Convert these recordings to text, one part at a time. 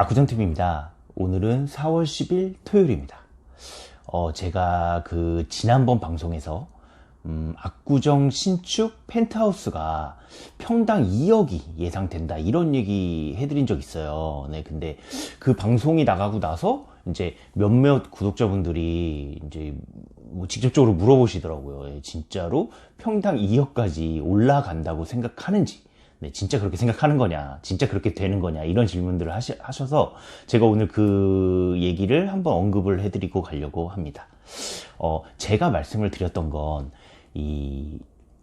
아쿠정TV입니다. 오늘은 4월 10일 토요일입니다. 어, 제가 그 지난번 방송에서 음, 압구정 신축 펜트하우스가 평당 2억이 예상된다 이런 얘기 해드린 적 있어요. 네, 근데 그 방송이 나가고 나서 이제 몇몇 구독자분들이 이제 뭐 직접적으로 물어보시더라고요. 예, 진짜로 평당 2억까지 올라간다고 생각하는지. 네, 진짜 그렇게 생각하는 거냐, 진짜 그렇게 되는 거냐, 이런 질문들을 하시, 하셔서 제가 오늘 그 얘기를 한번 언급을 해드리고 가려고 합니다. 어, 제가 말씀을 드렸던 건, 이,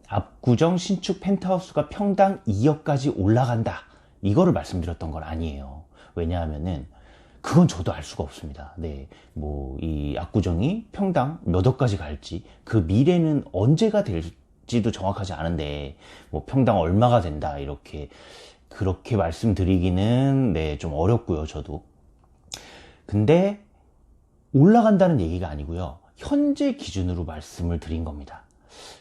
압구정 신축 펜트하우스가 평당 2억까지 올라간다. 이거를 말씀드렸던 건 아니에요. 왜냐하면은, 그건 저도 알 수가 없습니다. 네. 뭐, 이 압구정이 평당 몇 억까지 갈지, 그 미래는 언제가 될 지, 지도 정확하지 않은데 뭐 평당 얼마가 된다 이렇게 그렇게 말씀드리기는 네 좀 어렵고요 저도. 근데 올라간다는 얘기가 아니고요. 현재 기준으로 말씀을 드린 겁니다.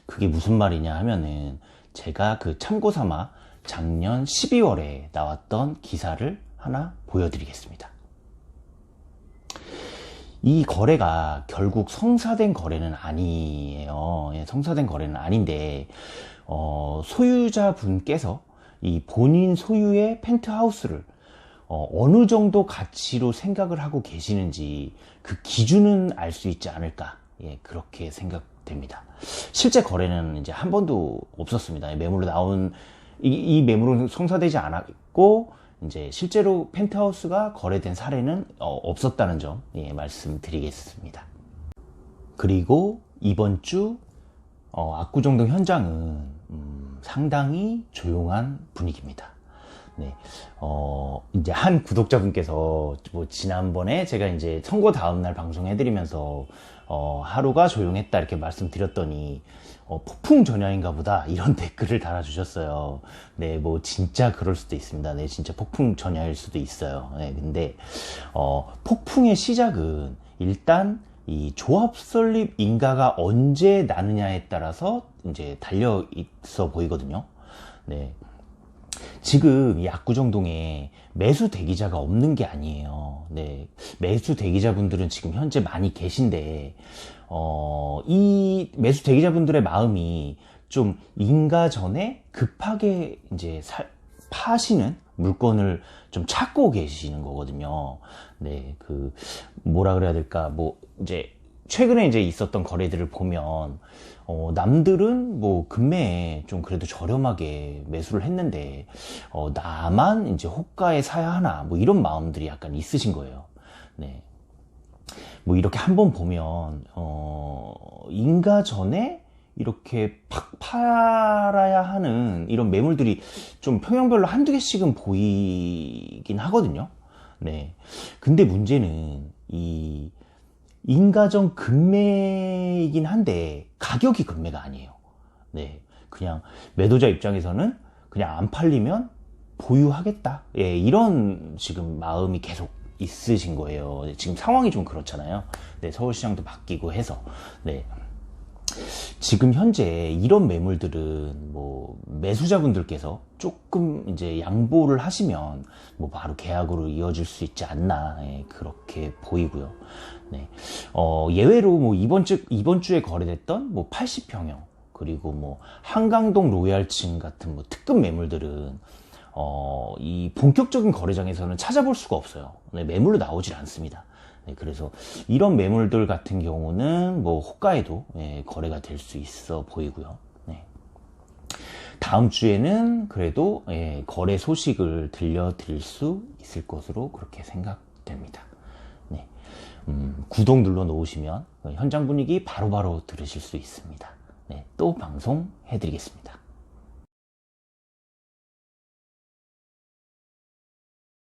그게 무슨 말이냐 하면은 제가 그 참고 삼아 작년 12월에 나왔던 기사를 하나 보여드리겠습니다 이 거래가 결국 성사된 거래는 아니에요. 예, 성사된 거래는 아닌데, 어, 소유자분께서 이 본인 소유의 펜트하우스를 어, 느 정도 가치로 생각을 하고 계시는지 그 기준은 알 수 있지 않을까. 예, 그렇게 생각됩니다. 실제 거래는 이제 한 번도 없었습니다. 매물로 나온, 이, 이 매물은 성사되지 않았고, 이제 실제로 펜트하우스가 거래된 사례는 어, 없었다는 점 예, 말씀드리겠습니다. 그리고 이번 주 어, 압구정동 현장은 음, 상당히 조용한 분위기입니다. 네, 어, 이제 한 구독자분께서 뭐 지난번에 제가 이제 선거 다음날 방송해드리면서 어, 하루가 조용했다 이렇게 말씀드렸더니 어, 폭풍 전야인가 보다 이런 댓글을 달아주셨어요. 네, 뭐 진짜 그럴 수도 있습니다. 네, 진짜 폭풍 전야일 수도 있어요. 네, 근데 어, 폭풍의 시작은 일단 이 조합 설립 인가가 언제 나느냐에 따라서 이제 달려 있어 보이거든요. 네. 지금 이 압구정동에 매수 대기자가 없는 게 아니에요. 네. 매수 대기자분들은 지금 현재 많이 계신데, 어, 이 매수 대기자분들의 마음이 좀 인가 전에 급하게 이제 살, 파시는 물건을 좀 찾고 계시는 거거든요. 네, 그, 뭐라 그래야 될까, 뭐, 이제, 최근에 이제 있었던 거래들을 보면, 어, 남들은 뭐, 금매에 좀 그래도 저렴하게 매수를 했는데, 어, 나만 이제 호가에 사야 하나, 뭐 이런 마음들이 약간 있으신 거예요. 네. 뭐 이렇게 한번 보면 어 인가 전에 이렇게 팍 팔아야 하는 이런 매물들이 좀 평형별로 한두 개씩은 보이긴 하거든요. 네. 근데 문제는 이 인가전 금매이긴 한데 가격이 금매가 아니에요. 네. 그냥 매도자 입장에서는 그냥 안 팔리면 보유하겠다. 예, 이런 지금 마음이 계속 있으신 거예요. 지금 상황이 좀 그렇잖아요. 네, 서울시장도 바뀌고 해서. 네. 지금 현재 이런 매물들은 뭐 매수자분들께서 조금 이제 양보를 하시면 뭐 바로 계약으로 이어질 수 있지 않나 예, 그렇게 보이고요. 네. 어, 예외로 뭐 이번 주 이번 주에 거래됐던 뭐 80평형 그리고 뭐 한강동 로얄층 같은 뭐 특급 매물들은 어, 이 본격적인 거래장에서는 찾아볼 수가 없어요. 네, 매물로 나오질 않습니다. 네, 그래서 이런 매물들 같은 경우는 뭐 호가에도 예, 거래가 될 수 있어 보이고요. 네. 다음 주에는 그래도 예, 거래 소식을 들려드릴 수 있을 것으로 그렇게 생각됩니다. 네. 음, 구독 눌러 놓으시면 현장 분위기 바로바로 바로 들으실 수 있습니다. 네, 또 방송 해드리겠습니다.